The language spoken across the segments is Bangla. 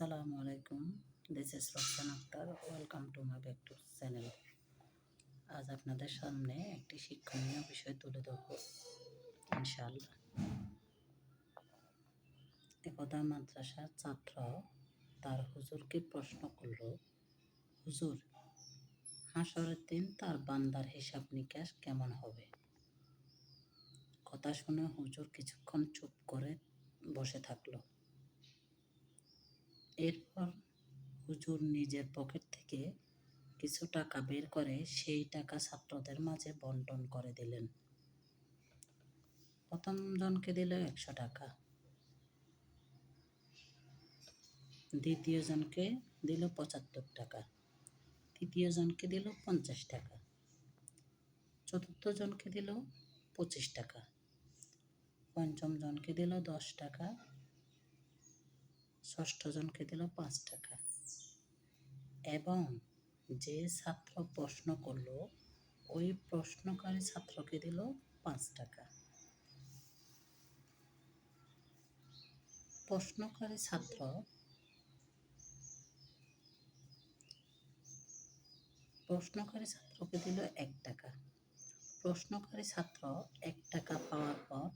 আসসালামু আলাইকুম। This is Rahsan Akhtar welcome to my back to channel আজ আপনাদের সামনে একটি শিক্ষণীয় বিষয় তুলে ধরব। ইনশাআল্লাহ। একদা মাদ্রাসার ছাত্র তার হুজুরকে প্রশ্ন করল, হুজুর, হাসরের দিন তার বান্দার হিসাব নিকাশ কেমন হবে? কথা শুনে হুজুর কিছুক্ষণ চুপ করে বসে থাকল এরপর হুজুর নিজের পকেট থেকে কিছু টাকা বের করে, সেই টাকা ছাত্রদের মাঝে বন্টন করে দিলেন। প্রথম জনকে দিল একশো টাকা। দ্বিতীয় জনকে দিল পঁচাত্তর টাকা। তৃতীয় জনকে দিল পঞ্চাশ টাকা। চতুর্থ জনকে দিল পঁচিশ টাকা। পঞ্চম জনকে দিল দশ টাকা। ষষ্ঠ জনকে দিল পাঁচ টাকা। এবং যে ছাত্র প্রশ্ন করল, ওই প্রশ্নকারী ছাত্রকে দিল পাঁচ টাকা। প্রশ্নকারী ছাত্র প্রশ্নকারী ছাত্রকে দিল এক টাকা। প্রশ্নকারী ছাত্র এক টাকা পাওয়ার পর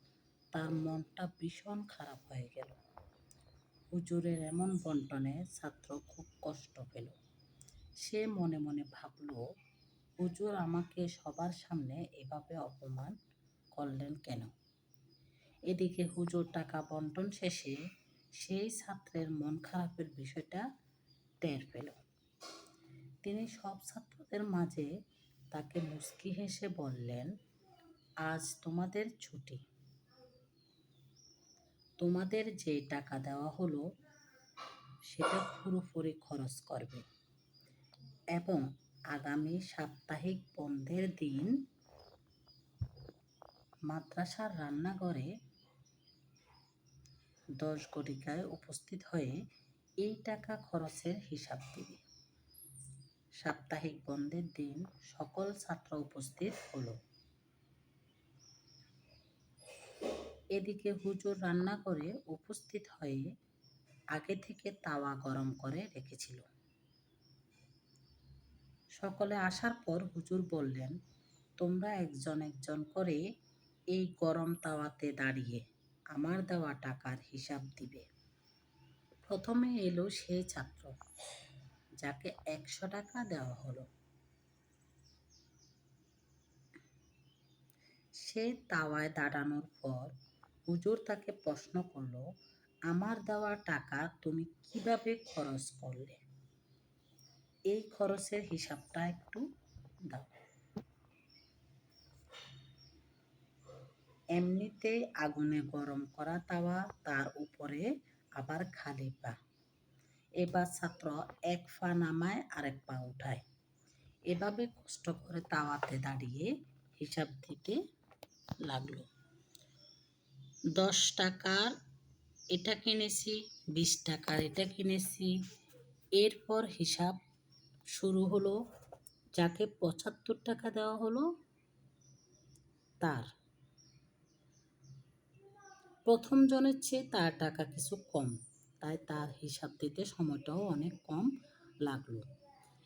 তার মনটা ভীষণ খারাপ হয়ে গেল। হুজুরের এমন বন্টনে ছাত্র খুব কষ্ট পেল। সে মনে মনে ভাবল, হুজুর আমাকে সবার সামনে এভাবে অপমান করলেন কেন? এদিকে হুজুর টাকা বন্টন শেষে সেই ছাত্রের মন খারাপের বিষয়টা টের পেল। তিনি সব ছাত্রদের মাঝে তাকে মুস্কি হেসে বললেন, আজ তোমাদের ছুটি। তোমাদের যে টাকা দেওয়া হলো, সেটা পুরোপুরি খরচ করবে। এবং আগামী সাপ্তাহিক বন্ধের দিন মাদ্রাসার রান্নাঘরে দশ গটিকায় উপস্থিত হয়ে এই টাকা খরচের হিসাব দিবে। সাপ্তাহিক বন্ধের দিন সকল ছাত্র উপস্থিত হলো। এদিকে হুজুর রান্না করে উপস্থিত হয়ে আগে থেকে তাওয়া গরম করে রেখেছিল। সকলে আসার পর হুজুর বললেন, তোমরা একজন একজন করে এই গরম তাওয়াতে দাঁড়িয়ে আমার দেওয়া টাকার হিসাব দিবে। প্রথমে এলো সেই ছাত্র, যাকে একশো টাকা দেওয়া হলো। সে তাওয়ায় দাঁড়ানোর পর হুজুর তাকে প্রশ্ন করল, আমার দেওয়া টাকা তুমি কীভাবে খরচ করলে? এই খরচের হিসাবটা একটু দাও। এমনিতেই আগুনে গরম করা তাওয়া তার উপরে আবার খালি পা। এবার ছাত্র এক পা নামায় আরেক পা উঠায়। এভাবে কষ্ট করে তাওয়াতে দাঁড়িয়ে হিসাব দিতে লাগল। দশ টাকার এটা কিনেছি, বিশ টাকার এটা কিনেছি, এরপর হিসাব শুরু হলো যাকে পঁচাত্তর টাকা দেওয়া হলো তার। প্রথম জনের চেয়ে তার টাকা কিছু কম, তাই তার হিসাব দিতে সময়টাও অনেক কম লাগল।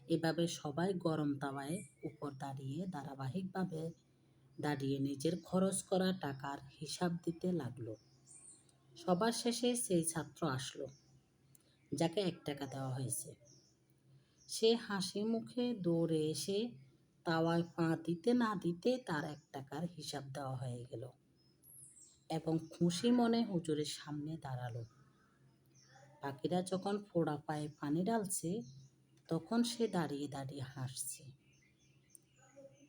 এভাবে সবাই গরম তাওয়ায় উপর দাঁড়িয়ে ধারাবাহিকভাবে দাঁড়িয়ে নিজের খরচ করা টাকার হিসাব দিতে লাগল। সবার শেষে সেই ছাত্র আসলো, যাকে এক টাকা দেওয়া হয়েছে। সে হাসি মুখে দৌড়ে এসে তাওয়ায় পা দিতে না দিতে তার এক টাকার হিসাব দেওয়া হয়ে গেল এবং খুশি মনে হুজুরের সামনে দাঁড়াল। পাখিরা যখন ফোড়া পায়ে পানি ডালছে তখন সে দাঁড়িয়ে দাঁড়িয়ে হাসছে।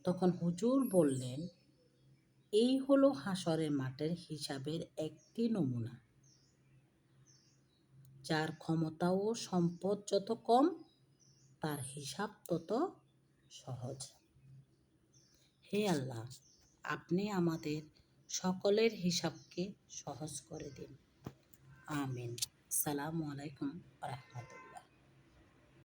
তখন হুজুর বললেন, এই হলো হাসরের মাঠের হিসাবের একটি নমুনা। যার ক্ষমতা ও সম্পদ যত কম তার হিসাব তত সহজ। হে আল্লাহ, আপনি আমাদের সকলের হিসাবকে সহজ করে দিন। আমিন। সালামু আলাইকুম রহমতুল্লাহ।